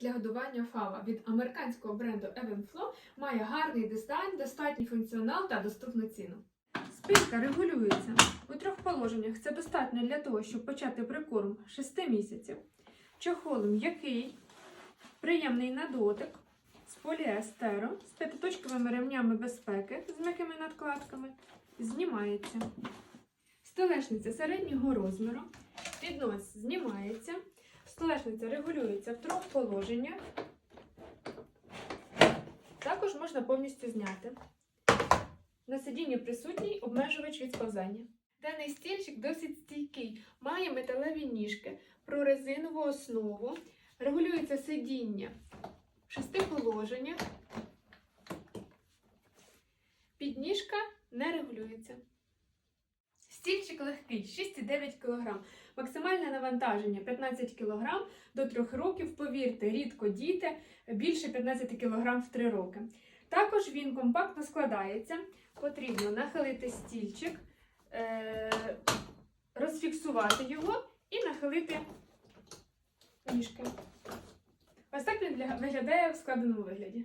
Для годування фава від американського бренду Evenflow має гарний дизайн, достатній функціонал та доступну ціну. Спинка регулюється у трьох положеннях. Це достатньо для того, щоб почати прикорм 6 місяців. Чохол м'який, приємний на дотик, з поліестеру, з п'ятиточковими ремнями безпеки з м'якими надкладками. Знімається. Столешниця середнього розміру. Піднос знімається. Столешниця регулюється в трьох положеннях. Також можна повністю зняти. На сидінні присутній обмежувач від сповзання. Даний стільчик досить стійкий, має металеві ніжки, прорезинову основу, регулюється сидіння в шести положеннях. Підніжка не регулюється. Стільчик легкий 6,9 кг. Максимальне навантаження 15 кг до 3 років. Повірте, рідко діти більше 15 кг в 3 роки. Також він компактно складається. Потрібно нахилити стільчик, е- розфіксувати його і нахилити ніжки. Ось так він виглядає в складеному вигляді.